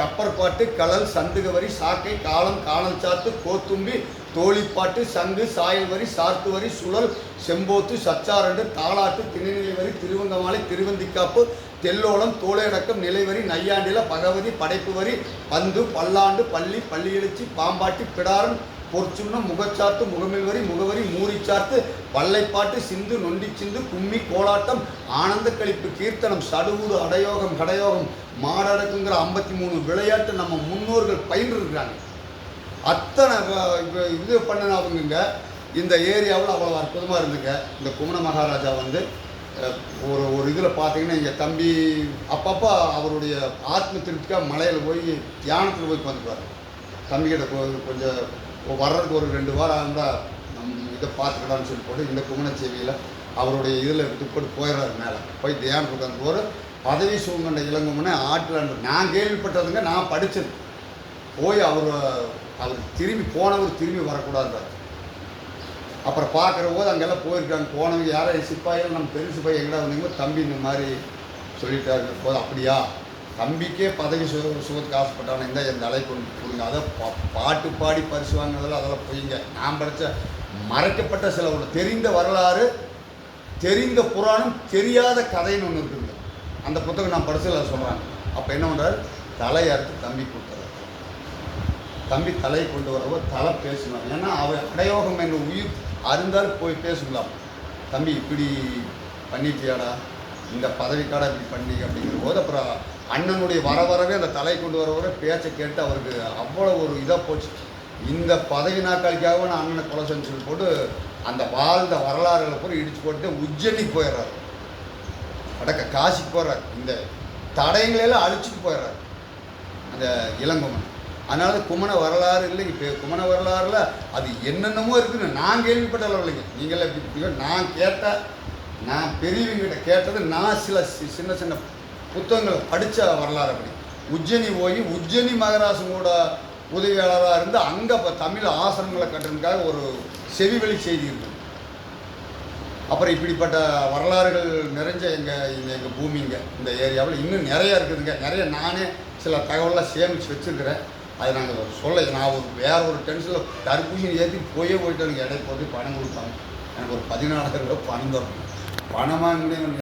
கப்பற்பாட்டு கடல் சந்துகவரி சாக்கை காலம் காணல் சாத்து கோத்தும்பி தோழிப்பாட்டு சங்கு சாயல் வரி சாத்து வரி சுழல் செம்போத்து சச்சாரண்டு தாளாட்டு திணைநிலை வரி திருவங்கமாலை திருவந்திக்காப்பு தெல்லோளம் தோளையடக்கம் நிலைவரி நையாண்டில பகவதி படைப்பு வரி பந்து பல்லாண்டு பள்ளி பள்ளியெழுச்சி பாம்பாட்டி பிடாரன் பொற்சுண்ணம் முகச்சாத்து முகமில்வரி முகவரி மூரிச்சாத்து வல்லைப்பாட்டு சிந்து நொண்டி சிந்து கும்மி கோலாட்டம் ஆனந்த கழிப்பு கீர்த்தனம் சடுகுடு அடயோகம் கடயோகம் மாடடக்குங்கிற ஐம்பத்தி மூணு விளையாட்டு நம்ம முன்னோர்கள் பயின்றிருக்கிறாங்க. அத்தனை இது பண்ணினவங்க இந்த ஏரியாவில் அவ்வளோ அற்புதமாக இருந்துங்க. இந்த குமண மகாராஜா வந்து ஒரு ஒரு இதில் பார்த்தீங்கன்னா எங்கள் தம்பி அப்பப்போ அவருடைய ஆத்ம திருப்திக்காக மலையில் போய் தியானத்தில் போய் வந்துக்குவார் தம்பிக்கிட்ட கொஞ்சம் வர்றதுக்கு ஒரு ரெண்டு வாரம் இருந்தால் நம் இதை பார்த்துக்கலாம்னு சொல்லி போட்டு இந்த குமணச்சேவியில் அவருடைய இதில் விட்டுப்பட்டு போயிடுறாரு மேலே. போய் தியானம் உட்காந்து போகிற பதவி சூழ்நிலை இளங்குமனே ஆற்றில் நான் கேள்விப்பட்டதுங்க நான் படித்தது போய் அவர் அவர் திரும்பி போனவர் திரும்பி வரக்கூடாது அப்புறம் பார்க்குற போது அங்கெல்லாம் போயிருக்காங்க. போனவங்க யாரும் சிப்பாயில் நம்ம பெரிய சிப்பாய் எங்கடா வந்தீங்களோ தம்பி இந்த மாதிரி சொல்லிட்டாரு போது அப்படியா? தம்பிக்கே பதவி சு சுகத்துக்கு ஆசைப்பட்டான இந்த இந்த அழைப்பு கொண்டு கொடுங்க. அதை பா பாட்டு பாடி பரிசு வாங்கினதில் அதெல்லாம் பொய்ங்க. நான் படித்த மறைக்கப்பட்ட சில ஒன்று தெரிந்த வரலாறு தெரிந்த புராணம் தெரியாத கதைன்னு ஒன்று இருக்குங்க. அந்த புத்தகம் நான் படித்ததில் சொல்கிறாங்க அப்போ என்ன பண்ணுறாரு தலையறுத்து தம்பி கொடுத்தாரு. தம்பி தலையை கொண்டு வரவோ தலை பேசணும். ஏன்னா அவர் அடையோகம் என்று உயிர் அருந்தால் போய் பேசலாம் தம்பி இப்படி பண்ணிட்டியாடா? இந்த பதவிக்காட இப்படி பண்ணி அப்படிங்கிற போது அப்புறம் அண்ணனுடைய வர வரவே அந்த தலை கொண்டு வர வர பேச்சை கேட்டு அவருக்கு அவ்வளோ ஒரு இதாக போச்சு. இந்த பதவி நாட்களுக்காக நான் அண்ணனை கொலை செஞ்சு போட்டு அந்த வாழ்ந்த வரலாறுகளை பூரா இடிச்சு போட்டு உஜ்ஜனிக்கு போயிடுறாரு. அடக்க காசிக்கு போகிறார் இந்த தடயங்களெல்லாம் அழிச்சிட்டு போயிடுறாரு. அந்த இளங்குமன் அதனால குமண வரலாறு இல்லை. இப்போ குமண வரலாறுல அது என்னென்னமோ இருக்குன்னு நான் கேள்விப்பட்ட அளவில் இல்லைங்க நீங்களே எப்படி நான் கேட்டால் நான் பெரியவங்கிட்ட கேட்டது நான் சில சி- சின்ன சின்ன புத்தகங்களை படித்த வரலாறு அப்படி. உஜ்ஜனி போய் உஜ்ஜனி மகராசனோட உதவியாளராக இருந்து அங்கே இப்போ தமிழ் ஆசிரமங்களை கட்டுறதுக்காக ஒரு செவிவெளி செய்தி இருந்தது. அப்புறம் இப்படிப்பட்ட வரலாறுகள் நிறைஞ்ச எங்கள் இந்த எங்கள் பூமிங்க இந்த ஏரியாவில் இன்னும் நிறைய இருக்குதுங்க. நிறைய நானே சில தகவலாம் சேமித்து வச்சுருக்கிறேன். அது நாங்கள் சொல்ல நான் ஒரு வேற ஒரு டென்ஷனில் தடுப்பூசி ஏற்றி போயே போயிட்டு எனக்கு இடையே போட்டு பணம் கொடுப்பாங்க. எனக்கு ஒரு பதினாலாயிரம் ரூபாய் பணம் தரணும். பணமாக முடியும்